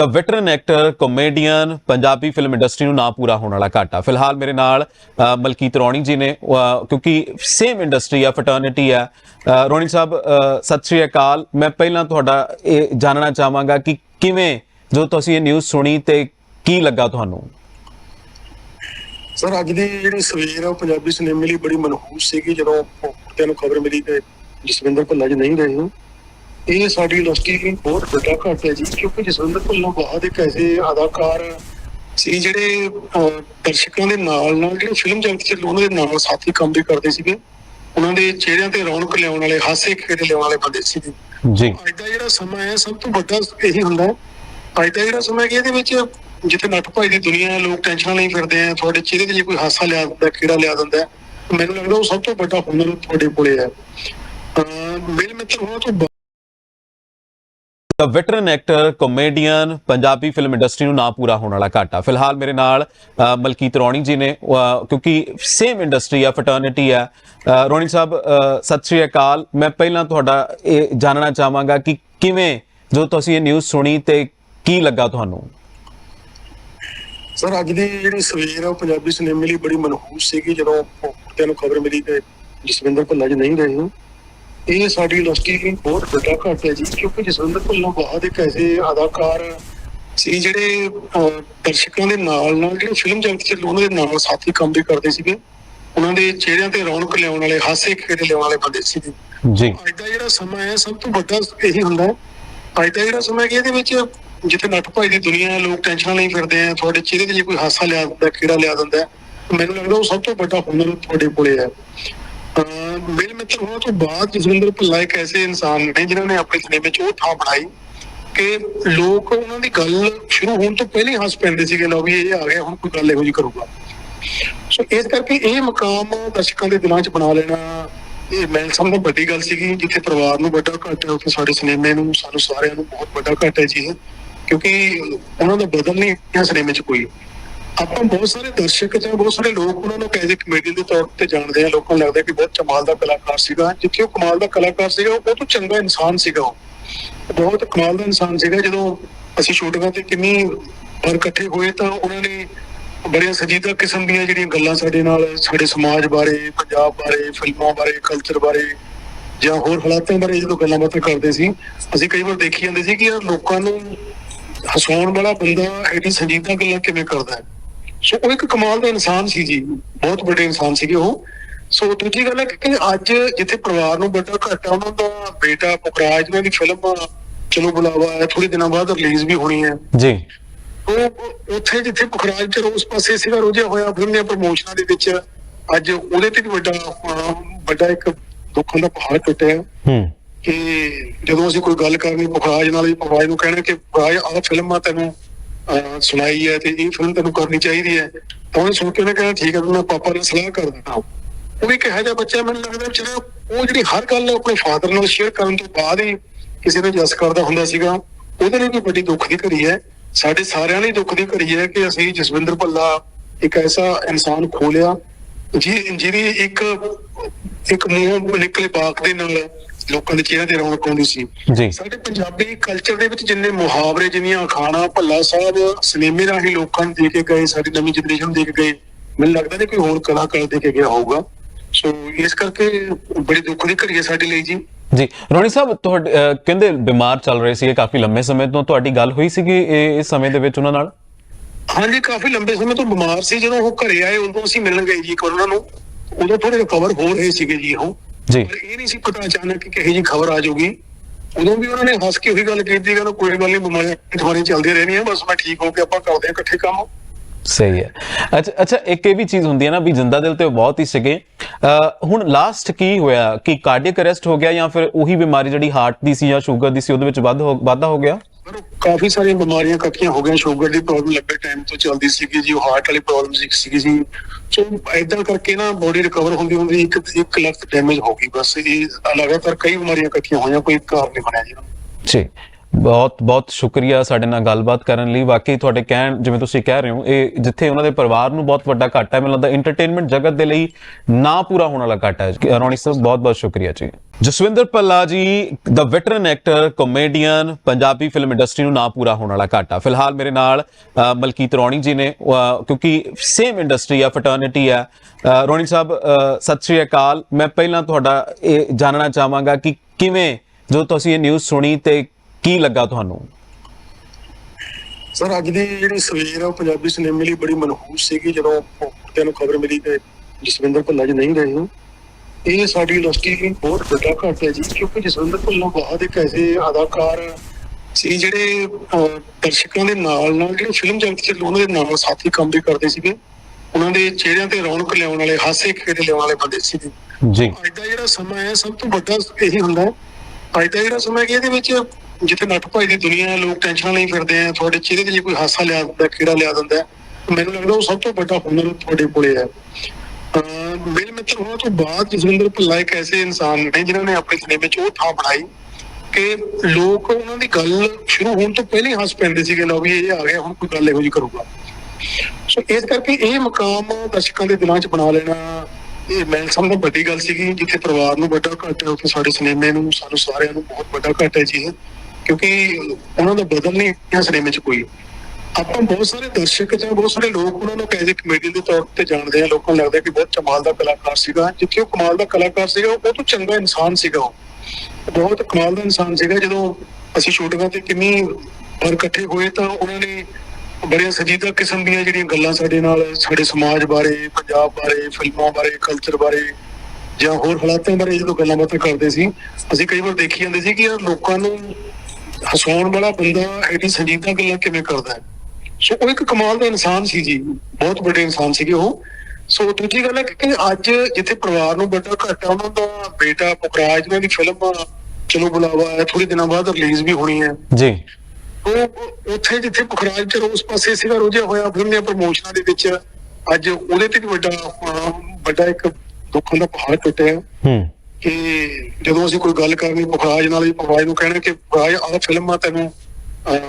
ਦਾ veteran actor comedian Punjabi film industry ਨੂੰ ਨਾ ਪੂਰਾ ਹੋਣ ਵਾਲਾ ਘਾਟਾ। ਫਿਲਹਾਲ ਮੇਰੇ ਨਾਲ ਮਲਕੀਤ ਰੌਣੀ ਜੀ ਨੇ ਕਿਉਂਕਿ ਸੇਮ ਇੰਡਸਟਰੀ ਆ ਫਟਰਨਿਟੀ ਆ। ਰੌਣੀ ਸਾਹਿਬ ਸਤਿ ਸ਼੍ਰੀ ਅਕਾਲ। ਮੈਂ ਪਹਿਲਾਂ ਤੁਹਾਡਾ ਇਹ ਜਾਣਨਾ ਚਾਹਾਂਗਾ ਕਿ ਕਿਵੇਂ ਜੋ ਤੁਸੀਂ ਇਹ ਨਿਊਜ਼ ਸੁਣੀ ਤੇ ਕੀ ਲੱਗਾ ਤੁਹਾਨੂੰ? ਸਰ, ਅੱਜ ਦੀ ਜਿਹੜੀ ਸਵੇਰ ਆ, ਉਹ ਪੰਜਾਬੀ ਸਿਨੇਮੇ ਲਈ ਬੜੀ ਮਨਹੂਸ ਸੀਗੀ। ਜਦੋਂ ਨੂੰ ਖਬਰ ਮਿਲੀ ਕਿ ਜਸਵਿੰਦਰ ਭੱਲਾ ਜੀ ਨਹੀਂ ਰਹੇ। ਇਹ ਸਾਡੀ ਇੰਡਸਟਰੀ ਲਈ ਬਹੁਤ ਵੱਡਾ ਘਾਟਾ ਹੈ ਜੀ ਕਿਉਂਕਿ ਜਸਵਿੰਦਰ ਭੱਲਾ ਬਾਅਦ ਇੱਕ ਐਸੇ ਅਦਾਕਾਰ ਸੀ ਜਿਹੜੇ ਦਰਸ਼ਕਾਂ ਦੇ ਨਾਲ ਨਾਲ ਜਿਹੜੇ ਫਿਲਮ ਜਗਤ 'ਚ ਉਹਨਾਂ ਦੇ ਨਾਲ ਸਾਥੀ ਕੰਮ ਵੀ ਕਰਦੇ ਸੀਗੇ ਉਹਨਾਂ ਦੇ ਚਿਹਰਿਆਂ ਤੇ ਰੌਣਕ ਲਿਆਉਣ ਵਾਲੇ ਹਾਸੇ ਖੇੜੇ ਲਿਆਉਣ ਵਾਲੇ ਬੰਦੇ ਸੀਗੇ ਜੀ। ਅੱਜ ਦਾ ਜਿਹੜਾ ਸਮਾਂ ਹੈ ਸਭ ਤੋਂ ਵੱਡਾ ਇਹੀ ਹੁੰਦਾ ਹੈ। ਅੱਜ ਦਾ ਜਿਹੜਾ ਸਮਾਂ ਹੈ ਕਿ ਇਹਦੇ ਵਿੱਚ ਜਿੱਥੇ ਨੱਠ ਭਾਈ ਦੀ ਦੁਨੀਆ ਹੈ ਲੋਕ ਟੈਨਸ਼ਨ ਨਹੀਂ ਫਿਰਦੇ ਆ ਤੁਹਾਡੇ ਚਿਹਰੇ ਤੇ ਜੇ ਕੋਈ ਹਾਸਾ ਲਿਆ ਦਿੰਦਾ ਕੀੜਾ ਲਿਆ ਦਿੰਦਾ ਮੈਨੂੰ ਲੱਗਦਾ ਉਹ ਸਭ ਤੋਂ ਵੱਡਾ ਹੁਨਰ ਤੁਹਾਡੇ ਕੋਲੇ ਹੈ। ਮੇਲ ਮਿੱਤਰ ਹੋਣ ਤੋਂ veteran actor comedian Punjabi film industry ਨੂੰ ਨਾ ਪੂਰਾ ਹੋਣ ਵਾਲਾ ਘਾਟਾ। ਫਿਲਹਾਲ ਮੇਰੇ ਨਾਲ ਮਲਕੀਤ ਰੌਣੀ ਜੀ ਨੇ ਕਿਉਂਕਿ ਸੇਮ ਇੰਡਸਟਰੀ ਆ ਫਟਰਨਿਟੀ ਆ। ਰੌਣੀ ਸਾਹਿਬ ਸਤਿ ਸ਼੍ਰੀ ਅਕਾਲ। ਮੈਂ ਪਹਿਲਾਂ ਤੁਹਾਡਾ ਇਹ ਜਾਣਨਾ ਚਾਹਾਂਗਾ ਕਿ ਕਿਵੇਂ ਜੋ ਤੁਸੀਂ ਇਹ ਨਿਊਜ਼ ਸੁਣੀ ਤੇ ਕੀ ਲੱਗਾ ਤੁਹਾਨੂੰ? ਸਰ, ਅੱਜ ਦੀ ਜਿਹੜੀ ਸਵੇਰ ਆ, ਉਹ ਪੰਜਾਬੀ ਸਿਨੇਮੇ ਲਈ ਬੜੀ ਮਨਹੂਸ ਸੀਗੀ। ਜਦੋਂ ਨੂੰ ਖਬਰ ਮਿਲੀ ਕਿ ਜਸਵਿੰਦਰ ਭੱਲਾ ਜੀ ਨਹੀਂ ਰਹੇ। ਇਹ ਸਾਡੀ ਇੰਡਸਟਰੀ ਲਈ ਬਹੁਤ ਵੱਡਾ ਘਾਟਾ ਹੈ ਜੀ ਕਿਉਂਕਿ ਜਸਵਿੰਦਰ ਭੱਲਾ ਬਾਅਦ ਇੱਕ ਐਸੇ ਅਦਾਕਾਰ ਸੀ ਜਿਹੜੇ ਦਰਸ਼ਕਾਂ ਦੇ ਨਾਲ ਨਾਲ ਜਿਹੜੇ ਫਿਲਮ ਜਗਤ 'ਚ ਉਹਨਾਂ ਦੇ ਨਾਲ ਸਾਥੀ ਕੰਮ ਵੀ ਕਰਦੇ ਸੀਗੇ ਉਹਨਾਂ ਦੇ ਚਿਹਰਿਆਂ ਤੇ ਰੌਣਕ ਲਿਆਉਣ ਵਾਲੇ ਹਾਸੇ ਖੇੜੇ ਲਿਆਉਣ ਵਾਲੇ ਬੰਦੇ ਸੀਗੇ ਜੀ। ਅੱਜ ਦਾ ਜਿਹੜਾ ਸਮਾਂ ਹੈ ਸਭ ਤੋਂ ਵੱਡਾ ਇਹੀ ਹੁੰਦਾ ਹੈ। ਅੱਜ ਦਾ ਜਿਹੜਾ ਸਮਾਂ ਹੈ ਇਹਦੇ ਵਿੱਚ ਜਿੱਥੇ ਨੱਠ ਭਾਈ ਦੀ ਦੁਨੀਆ ਹੈ ਲੋਕ ਟੈਨਸ਼ਨ ਨਹੀਂ ਫਿਰਦੇ ਆ ਤੁਹਾਡੇ ਚਿਹਰੇ ਤੇ ਜੇ ਕੋਈ ਹਾਸਾ ਲਿਆ ਦਿੰਦਾ ਕੀੜਾ ਲਿਆ ਦਿੰਦਾ ਮੈਨੂੰ ਲੱਗਦਾ ਉਹ ਸਭ ਤੋਂ ਵੱਡਾ ਹੁਨਰ ਤੁਹਾਡੇ ਕੋਲੇ ਹੈ। ਅਹ ਮਿੱਤਰ ਹੋਣ ਤੋਂ ਬਾਅਦ ਜਸਵਿੰਦਰ ਭੱਲਾ ਇੱਕ ਐਸੇ ਇਨਸਾਨ ਨੇ ਜਿਨ੍ਹਾਂ ਨੇ ਆਪਣੇ ਸਿਨੇਮੇ 'ਚ ਉਹ ਥਾਂ ਬਣਾਈ ਕਿ ਲੋਕ ਉਹਨਾਂ ਦੀ ਗੱਲ ਸ਼ੁਰੂ ਹੋਣ ਤੋਂ ਪਹਿਲਾਂ ਹੱਸ ਪੈਂਦੇ ਸੀਗੇ ਲਓ ਵੀ ਇਹ ਆ ਗਿਆ, ਹੁਣ ਕੋਈ ਗੱਲ ਇਹੋ ਜਿਹੀ ਕਰੂਗਾ। ਸੋ ਇਸ ਕਰਕੇ ਇਹ ਮਕਾਮ ਦਰਸ਼ਕਾਂ ਦੇ ਦਿਲਾਂ 'ਚ ਬਣਾ ਲੈਣਾ, ਇਹ ਮੈਂ ਸਮਝਦਾ ਵੱਡੀ ਗੱਲ ਸੀਗੀ, ਜਿੱਥੇ ਪਰਿਵਾਰ ਨੂੰ ਵੱਡਾ ਘਾਟਾ ਹੈ, ਉੱਥੇ ਸਾਡੇ ਸਿਨੇਮੇ ਨੂੰ, ਸਾਨੂੰ ਸਾਰਿਆਂ ਨੂੰ ਬਹੁਤ ਵੱਡਾ ਘਾਟਾ ਹੈ ਜੀ ਕਿਉਂਕਿ ਉਹਨਾਂ ਦਾ ਬਦਲ ਨਹੀਂ ਹੈ ਸਿਨੇਮੇ 'ਚ ਕੋਈ। ਆਪਾਂ ਬਹੁਤ ਸਾਰੇ ਦਰਸ਼ਕ ਜਾਂ ਬਹੁਤ ਸਾਰੇ ਲੋਕ ਉਹਨਾਂ ਨੂੰ ਐਜ਼ ਕਮੇਡੀਅਨ ਦੇ ਤੌਰ ਤੇ ਜਾਣਦੇ ਆ, ਲੋਕਾਂ ਨੂੰ ਲੱਗਦਾ ਕਿ ਬਹੁਤ ਕਮਾਲ ਦਾ ਕਲਾਕਾਰ ਸੀਗਾ। ਜਿੱਥੇ ਉਹ ਕਮਾਲ ਦਾ ਕਲਾਕਾਰ ਸੀਗਾ, ਉਹ ਬਹੁਤ ਚੰਗਾ ਇਨਸਾਨ ਸੀਗਾ ਉਹ। ਬਹੁਤ ਕਮਾਲ ਦਾ ਇਨਸਾਨ ਸੀਗਾ। ਜਦੋਂ ਅਸੀਂ ਸ਼ੂਟਿੰਗਾਂ ਤੇ ਕਿੰਨੀ ਵਾਰ ਇਕੱਠੇ ਹੋਏ ਤਾਂ ਉਹਨਾਂ ਨੇ ਬੜੀਆਂ ਸੰਜੀਦਾ ਕਿਸਮ ਦੀਆਂ ਜਿਹੜੀਆਂ ਗੱਲਾਂ ਸਾਡੇ ਨਾਲ, ਸਾਡੇ ਸਮਾਜ ਬਾਰੇ, ਪੰਜਾਬ ਬਾਰੇ, ਫਿਲਮਾਂ ਬਾਰੇ ਕਲਚਰ ਬਾਰੇ ਜਾਂ ਹੋਰ ਹਾਲਾਤਾਂ ਬਾਰੇ ਜਦੋਂ ਗੱਲਾਂ ਬਾਤਾਂ ਕਰਦੇ ਸੀ, ਅਸੀਂ ਕਈ ਵਾਰ ਦੇਖੀ ਜਾਂਦੇ ਸੀ ਕਿ ਯਾਰ ਲੋਕਾਂ ਨੂੰ ਹਸਾਉਣ ਵਾਲਾ ਬੰਦਾ ਐਡੀ ਸੰਜੀਦਾ ਗੱਲਾਂ ਕਿਵੇਂ ਕਰਦਾ ਹੈ? ਸੋ ਉਹ ਇੱਕ ਕਮਾਲ ਦਾ ਇਨਸਾਨ ਸੀ ਜੀ ਬਹੁਤ ਵੱਡੇ ਇਨਸਾਨ ਸੀਗੇ ਉਹ। ਸੋ ਦੂਜੀ ਗੱਲ ਹੈ ਕਿ ਅੱਜ ਜਿੱਥੇ ਪਰਿਵਾਰ ਨੂੰ ਵੱਡਾ ਘਾਟਾ ਉਹਨਾਂ ਦਾ ਬੇਟਾ ਪੁਖਰਾਜ ਉਹਨਾਂ ਦੀ ਫਿਲਮ ਚਲੋ ਬੁਲਾਵਾ ਹੈ ਥੋੜੇ ਦਿਨਾਂ ਬਾਅਦ ਰਿਲੀਜ਼ ਵੀ ਹੋਣੀ ਹੈ। ਜੀ। ਉਹ ਉੱਥੇ ਜਿੱਥੇ ਪੁਖਰਾਜ ਚ ਉਸ ਪਾਸੇ ਸੀਗਾ ਰੁਝਿਆ ਹੋਇਆ ਫਿਲਮ ਦੀਆਂ ਪ੍ਰਮੋਸ਼ਨਾਂ ਦੇ ਵਿੱਚ ਅੱਜ ਉਹਦੇ ਤੇ ਵੀ ਵੱਡਾ ਵੱਡਾ ਇੱਕ ਦੁੱਖਾਂ ਦਾ ਪਹਾੜ ਟੁੱਟਿਆ ਹੂੰ। ਕਿ ਜਦੋਂ ਅਸੀਂ ਕੋਈ ਗੱਲ ਕਰਨੀ ਪੁਖਰਾਜ ਨਾਲ ਹੀ ਪੁਖਰਾਜ ਨੂੰ ਕਹਿਣਾ ਕਿ ਪੁਖਰਾਜ ਆਹ ਫਿਲਮ ਆ ਤੈਨੂੰ ਸੁਣਾਈ ਹੈ ਤੇ ਇਹ ਫਿਲਮ ਤੈਨੂੰ ਕਰਨੀ ਚਾਹੀਦੀ ਹੈ। ਤਾਂ ਉਹਨੇ ਸੁਣ ਕੇ ਉਹਨੇ ਕਹਿਣਾ, ਠੀਕ ਹੈ, ਮੈਂ ਪਾਪਾ ਨਾਲ ਸਲਾਹ ਕਰਦਾ ਉਹ ਵੀ ਕਿਹਾ ਜਿਹਾ ਬੱਚਾ ਮੈਨੂੰ ਲੱਗਦਾ ਜਿਹੜਾ ਉਹ ਜਿਹੜੀ ਹਰ ਗੱਲ ਆਪਣੇ ਫਾਦਰ ਨਾਲ ਸ਼ੇਅਰ ਕਰਨ ਤੋਂ ਬਾਅਦ ਹੀ ਕਿਸੇ ਨੂੰ ਜਸ ਕਰਦਾ ਹੁੰਦਾ ਸੀਗਾ, ਉਹਦੇ ਲਈ ਵੀ ਵੱਡੀ ਦੁੱਖ ਦੀ ਘੜੀ ਹੈ। ਸਾਡੇ ਸਾਰਿਆਂ ਲਈ ਦੁੱਖ ਦੀ ਘੜੀ ਹੈ ਕਿ ਅਸੀਂ ਜਸਵਿੰਦਰ ਭੱਲਾ ਇੱਕ ਐਸਾ ਇਨਸਾਨ ਖੋਲਿਆ ਜੀ ਜਿਹਦੀ ਇੱਕ ਇੱਕ ਮੂੰਹ ਨਿਕਲੇ ਬਾਕ ਦੇ ਨਾਲ ਲੋਕਾਂ ਦੇ ਚਿਹਰੇ ਤੇ ਰੌਣਕ ਆਉਂਦੀ ਸੀ। ਜੀ। ਸਾਡੇ ਪੰਜਾਬੀ ਕਲਚਰ ਦੇ ਵਿੱਚ ਜਿੰਨੇ ਮੁਹਾਵਰੇ ਜਿੰਨੀਆਂ ਅਖਾਣਾ ਭੱਲਾ ਸਾਹਿਬ ਸਿਨੇਮੇ ਰਾਹੀਂ ਲੋਕਾਂ ਨੂੰ ਦੇ ਕੇ ਗਏ ਸਾਡੀ ਨਵੀਂ ਜਨਰੇਸ਼ਨ ਦੇ ਕੇ ਗਏ ਮੈਨੂੰ ਲੱਗਦਾ ਨਹੀਂ ਕੋਈ ਹੋਰ ਕਲਾਕਾਰ ਦੇ ਕੇ ਗਿਆ ਹੋਊਗਾ। ਸੋ ਇਸ ਕਰਕੇ ਬੜੀ ਦੁੱਖ ਦੀ ਘੜੀ ਹੈ ਸਾਡੇ ਲਈ ਜੀ। ਜੀ ਰੌਣੀ ਸਾਹਿਬ ਤੁਹਾਡੇ ਕਹਿੰਦੇ ਬਿਮਾਰ ਚੱਲ ਰਹੇ ਸੀਗੇ ਕਾਫੀ ਲੰਮੇ ਸਮੇਂ ਤੋਂ। ਤੁਹਾਡੀ ਗੱਲ ਹੋਈ ਸੀਗੀ ਇਸ ਸਮੇਂ ਦੇ ਵਿੱਚ ਉਹਨਾਂ ਨਾਲ? ਹਾਂਜੀ ਕਾਫੀ ਲੰਬੇ ਸਮੇਂ ਤੋਂ ਬਿਮਾਰ ਸੀ। ਜਦੋਂ ਉਹ ਘਰੇ ਆਏ ਉਦੋਂ ਅਸੀਂ ਮਿਲਣ ਗਏ ਜੀ ਕੋਰੋਨਾ ਨੂੰ। ਉਦੋਂ ਥੋੜੇ ਰਿਕਵਰ ਹੋ ਰਹੇ ਸੀਗੇ ਜੀ ਉਹ। ਜੀ। ਪਰ ਇਹ ਨਹੀਂ ਸੀ ਪਤਾ ਅਚਾਨਕ ਕਿ ਕਿਹੋ ਜੀ ਖਬਰ ਆ ਜਾਊਗੀ। ਉਦੋਂ ਵੀ ਉਹਨਾਂ ਨੇ ਹੱਸ ਕੇ ਉਹੀ ਗੱਲ ਕੀਤੀ ਕਿ ਕੋਈ ਗੱਲ ਨਹੀਂ ਬਿਮਾਰੀਆਂ ਤੁਹਾਡੀਆਂ ਚੱਲਦੀਆਂ ਰਹਿਣੀਆਂ ਬਸ ਮੈਂ ਠੀਕ ਹੋ ਕੇ ਆਪਾਂ ਕਰਦੇ ਹਾਂ ਇਕੱਠੇ ਕੰਮ। ਸਹੀ ਹੈ। ਅੱਛਾ ਅੱਛਾ ਇੱਕ ਇਹ ਵੀ ਚੀਜ਼ ਹੁੰਦੀ ਹੈ ਨਾ ਵੀ ਜਿੰਦਾ ਦਿਲ ਤੇ ਬਹੁਤ ਹੀ ਸੀਗੇ। ਹੁਣ ਲਾਸਟ ਕੀ ਹੋਇਆ? ਕਿ ਕਾਰਡੀਅਕ ਅਰੈਸਟ ਹੋ ਗਿਆ ਜਾਂ ਫਿਰ ਉਹੀ ਬਿਮਾਰੀ ਜਿਹੜੀ ਹਾਰਟ ਦੀ ਸੀ ਜਾਂ ਸ਼ੂਗਰ ਦੀ ਸੀ ਉਹਦੇ ਵਿੱਚ ਵੱਧ ਹੋ ਵਾਧਾ ਹੋ ਗਿਆ? ਕਾਫੀ ਸਾਰੀਆਂ ਬਿਮਾਰੀਆਂ ਇਕੱਠੀਆਂ ਹੋ ਗਈਆਂ, ਸ਼ੂਗਰ ਦੀ ਪ੍ਰੋਬਲਮ ਲੰਬੇ ਟਾਈਮ ਤੋਂ ਚੱਲਦੀ ਸੀਗੀ ਜੀ ਹਾਰਟ ਵਾਲੀ ਪ੍ਰੋਬਲਮ ਸੀਗੀ ਜੀ। ਸੋ ਐਦਾਂ ਕਰਕੇ ਨਾ ਬੋਡੀ ਰਿਕਵਰ ਹੁੰਦੀ ਹੁੰਦੀ ਇੱਕ ਇੱਕ ਲੱਖ ਡੈਮੇਜ ਹੋ ਗਈ। ਬਸ ਇਹ ਲਗਾਤਾਰ ਕਈ ਬਿਮਾਰੀਆਂ ਇਕੱਠੀਆਂ ਹੋਈਆਂ, ਕੋਈ ਕਾਰਨ ਨਹੀਂ ਬਣਿਆ ਜੀ। ਜੀ। ਬਹੁਤ ਬਹੁਤ ਸ਼ੁਕਰੀਆ ਸਾਡੇ ਨਾਲ ਗੱਲਬਾਤ ਕਰਨ ਲਈ। ਵਾਕਈ ਤੁਹਾਡੇ ਕਹਿਣ ਜਿਵੇਂ ਤੁਸੀਂ ਕਹਿ ਰਹੇ ਹੋ ਇਹ ਜਿੱਥੇ ਉਹਨਾਂ ਦੇ ਪਰਿਵਾਰ ਨੂੰ ਬਹੁਤ ਵੱਡਾ ਘਾਟਾ ਹੈ ਮੈਨੂੰ ਲੱਗਦਾ ਐਂਟਰਟੇਨਮੈਂਟ ਜਗਤ ਦੇ ਲਈ ਨਾ ਪੂਰਾ ਹੋਣ ਵਾਲਾ ਘਾਟਾ ਹੈ। ਰੌਣੀ ਸਾਹਿਬ ਬਹੁਤ ਬਹੁਤ ਸ਼ੁਕਰੀਆ ਜੀ। ਜਸਵਿੰਦਰ ਪੱਲਾ ਜੀ ਦਾ veteran actor comedian Punjabi film industry ਨੂੰ ਨਾ ਪੂਰਾ ਹੋਣ ਵਾਲਾ ਘਾਟਾ। ਫਿਲਹਾਲ ਮੇਰੇ ਨਾਲ ਮਲਕੀਤ ਰੌਣੀ ਜੀ ਨੇ ਕਿਉਂਕਿ ਸੇਮ ਇੰਡਸਟਰੀ ਆ ਫਟਰਨਿਟੀ ਆ। ਅ, ਰੌਣੀ ਸਾਹਿਬ ਸਤਿ ਸ਼੍ਰੀ ਅਕਾਲ। ਮੈਂ ਪਹਿਲਾਂ ਤੁਹਾਡਾ ਇਹ ਜਾਣਨਾ ਚਾਹਾਂਗਾ ਕਿ ਕਿਵੇਂ ਜਦੋਂ ਤੁਸੀਂ ਇਹ ਨਿਊਜ਼ ਸੁਣੀ ਤੇ ਕੀ ਲੱਗਾ ਤੁਹਾਨੂੰ? ਸਰ ਅੱਜ ਦੀ ਜਿਹੜੀ ਸਵੇਰ ਆ ਪੰਜਾਬੀ ਸਿਨੇਮੇ ਲਈ ਬੜੀ ਮਨਹੂਸ ਸੀਗੀ। ਜਦੋਂ ਕੁੱਤਿਆਂ ਨੂੰ ਖਬਰ ਮਿਲੀ ਕਿ ਜਸਵਿੰਦਰ ਭੱਲਾ ਜੀ ਨਹੀਂ ਰਹੇ ਇਹ ਸਾਡੀ ਇੰਡਸਟਰੀ ਲਈ ਬਹੁਤ ਵੱਡਾ ਘਾਟਾ ਹੈ ਜੀ ਕਿਉਂਕਿ ਜਸਵਿੰਦਰ ਭੱਲਾ ਬਾਅਦ ਇੱਕ ਐਸੇ ਅਦਾਕਾਰ ਸੀ ਜਿਹੜੇ ਦਰਸ਼ਕਾਂ ਦੇ ਨਾਲ ਨਾਲ ਜਿਹੜੇ ਫਿਲਮ ਜਗਤ 'ਚ ਉਹਨਾਂ ਦੇ ਨਾਲ ਸਾਥੀ ਕੰਮ ਵੀ ਕਰਦੇ ਸੀਗੇ। ਉਹਨਾਂ ਦੇ ਚਿਹਰਿਆਂ ਤੇ ਰੌਣਕ ਲਿਆਉਣ ਵਾਲੇ ਹਾਸੇ ਖੇੜੇ ਲਿਆਉਣ ਵਾਲੇ ਬੰਦੇ ਸੀਗੇ। ਜੀ। ਅੱਜ ਦਾ ਜਿਹੜਾ ਸਮਾਂ ਹੈ ਸਭ ਤੋਂ ਵੱਡਾ ਇਹੀ ਹੁੰਦਾ ਹੈ। ਅੱਜ ਦਾ ਜਿਹੜਾ ਸਮਾਂ ਹੈ ਕਿ ਇਹਦੇ ਵਿੱਚ ਜਿੱਥੇ ਨੱਠ ਭਾਈ ਦੀ ਦੁਨੀਆ ਲੋਕ ਟੈਨਸ਼ਨਾਂ ਲਈ ਫਿਰਦੇ ਆ, ਤੁਹਾਡੇ ਚਿਹਰੇ ਤੇ ਜੇ ਕੋਈ ਹਾਸਾ ਲਿਆ ਦਿੰਦਾ, ਕੀੜਾ ਲਿਆ ਦਿੰਦਾ ਮੈਨੂੰ ਲੱਗਦਾ ਉਹ ਸਭ ਤੋਂ ਵੱਡਾ ਹੁਨਰ ਤੁਹਾਡੇ ਕੋਲੇ ਹੈ ਮੇਰੇ ਮਿੱਤਰ, ਹੋਣ ਤੋਂ ਬਾਅਦ ਜਸਵਿੰਦਰ ਭੱਲਾ ਇੱਕ ਐਸੇ ਇਨਸਾਨ ਨੇ ਜਿਨ੍ਹਾਂ ਨੇ ਆਪਣੇ ਸਿਨੇਮੇ 'ਚ ਉਹ ਥਾਂ ਬਣਾਈ ਕਿ ਲੋਕ ਉਹਨਾਂ ਦੀ ਗੱਲ ਸ਼ੁਰੂ ਹੋਣ ਤੋਂ ਪਹਿਲਾਂ ਹੱਸ ਪੈਂਦੇ ਸੀਗੇ, ਲਓ ਵੀ ਇਹ ਆ ਗਿਆ, ਹੁਣ ਕੋਈ ਗੱਲ ਇਹੋ ਜਿਹੀ ਕਰੂਗਾ ਸੋ ਇਸ ਕਰਕੇ ਇਹ ਮਕਾਮ ਦਰਸ਼ਕਾਂ ਦੇ ਦਿਲਾਂ 'ਚ ਬਣਾ ਲੈਣਾ, ਇਹ ਮੈਂ ਸਮਝਦਾ ਵੱਡੀ ਗੱਲ ਸੀਗੀ, ਜਿੱਥੇ ਪਰਿਵਾਰ ਨੂੰ ਵੱਡਾ ਘਾਟਾ ਹੈ, ਉੱਥੇ ਸਾਡੇ ਸਿਨੇਮੇ ਨੂੰ, ਸਾਨੂੰ ਸਾਰਿਆਂ ਨੂੰ ਬਹੁਤ ਵੱਡਾ ਘਾਟਾ ਹੈ ਜੀ ਇਹ। ਕਿਉਂਕਿ ਉਹਨਾਂ ਦਾ ਬਦਲ ਨਹੀਂ ਹੈ ਸਿਨੇਮੇ 'ਚ ਕੋਈ। ਆਪਾਂ ਬਹੁਤ ਸਾਰੇ ਦਰਸ਼ਕ ਜਾਂ ਬਹੁਤ ਸਾਰੇ ਲੋਕ ਉਹਨਾਂ ਨੂੰ ਐਜ਼ ਕਮੇਡੀਅਨ ਦੇ ਤੌਰ ਤੇ ਜਾਣਦੇ ਆ। ਲੋਕਾਂ ਨੂੰ ਲੱਗਦਾ ਕਿ ਬਹੁਤ ਕਮਾਲ ਦਾ ਕਲਾਕਾਰ ਸੀਗਾ। ਜਿੱਥੇ ਉਹ ਕਮਾਲ ਦਾ ਕਲਾਕਾਰ ਸੀਗਾ, ਉਹ ਤੋਂ ਚੰਗਾ ਇਨਸਾਨ ਸੀਗਾ ਉਹ। ਬਹੁਤ ਕਮਾਲ ਦਾ ਇਨਸਾਨ ਸੀਗਾ। ਜਦੋਂ ਅਸੀਂ ਸ਼ੂਟਿੰਗਾਂ ਤੇ ਕਿੰਨੀ ਵਾਰ ਇਕੱਠੇ ਹੋਏ ਤਾਂ ਉਹਨਾਂ ਨੇ ਬੜੀਆਂ ਸਜੀਦਾ ਕਿਸਮ ਦੀਆਂ ਜਿਹੜੀਆਂ ਗੱਲਾਂ ਸਾਡੇ ਨਾਲ, ਸਾਡੇ ਸਮਾਜ ਬਾਰੇ, ਪੰਜਾਬ ਬਾਰੇ, ਫਿਲਮਾਂ ਬਾਰੇ ਕਲਚਰ ਬਾਰੇ ਜਾਂ ਹੋਰ ਹਾਲਾਤਾਂ ਬਾਰੇ ਜਦੋਂ ਗੱਲਾਂ ਬਾਤਾਂ ਕਰਦੇ ਸੀ, ਅਸੀਂ ਕਈ ਵਾਰ ਦੇਖੀ ਜਾਂਦੇ ਸੀ ਕਿ ਯਾਰ ਲੋਕਾਂ ਨੂੰ ਹਸਾਉਣ ਵਾਲਾ ਬੰਦਾ ਐਡੀ ਸੰਜੀਦਾ ਗੱਲਾਂ ਕਿਵੇਂ ਕਰਦਾ ਹੈ? ਸੋ ਉਹ ਇੱਕ ਕਮਾਲ ਦਾ ਇਨਸਾਨ ਸੀ ਜੀ ਬਹੁਤ ਵੱਡੇ ਇਨਸਾਨ ਸੀਗੇ ਉਹ। ਸੋ ਦੂਜੀ ਗੱਲ ਹੈ ਕਿ ਅੱਜ ਜਿੱਥੇ ਪਰਿਵਾਰ ਨੂੰ ਵੱਡਾ ਘਾਟਾ ਉਹਨਾਂ ਦਾ ਬੇਟਾ ਪੁਖਰਾਜ ਉਹਨਾਂ ਦੀ ਫਿਲਮ ਚਲੋ ਬੁਲਾਵਾ ਹੈ ਥੋੜੇ ਦਿਨਾਂ ਬਾਅਦ ਰਿਲੀਜ਼ ਵੀ ਹੋਣੀ ਹੈ। ਜੀ। ਉਹ ਉੱਥੇ ਜਿੱਥੇ ਪੁਖਰਾਜ ਚ ਉਸ ਪਾਸੇ ਸੀਗਾ ਰੁਝਿਆ ਹੋਇਆ ਫਿਲਮ ਦੀਆਂ ਪ੍ਰਮੋਸ਼ਨਾਂ ਦੇ ਵਿੱਚ ਅੱਜ ਉਹਦੇ ਤੇ ਵੀ ਵੱਡਾ ਵੱਡਾ ਇੱਕ ਦੁੱਖਾਂ ਦਾ ਪਹਾੜ ਟੁੱਟਿਆ ਹੂੰ। ਕਿ ਜਦੋਂ ਅਸੀਂ ਕੋਈ ਗੱਲ ਕਰਨੀ ਪੁਖਰਾਜ ਨਾਲ ਵੀ ਪੁਖਰਾਜ ਨੂੰ ਕਹਿਣਾ ਕਿ ਪੁਖਰਾਜ ਆਹ ਫਿਲਮ ਆ ਤੈਨੂੰ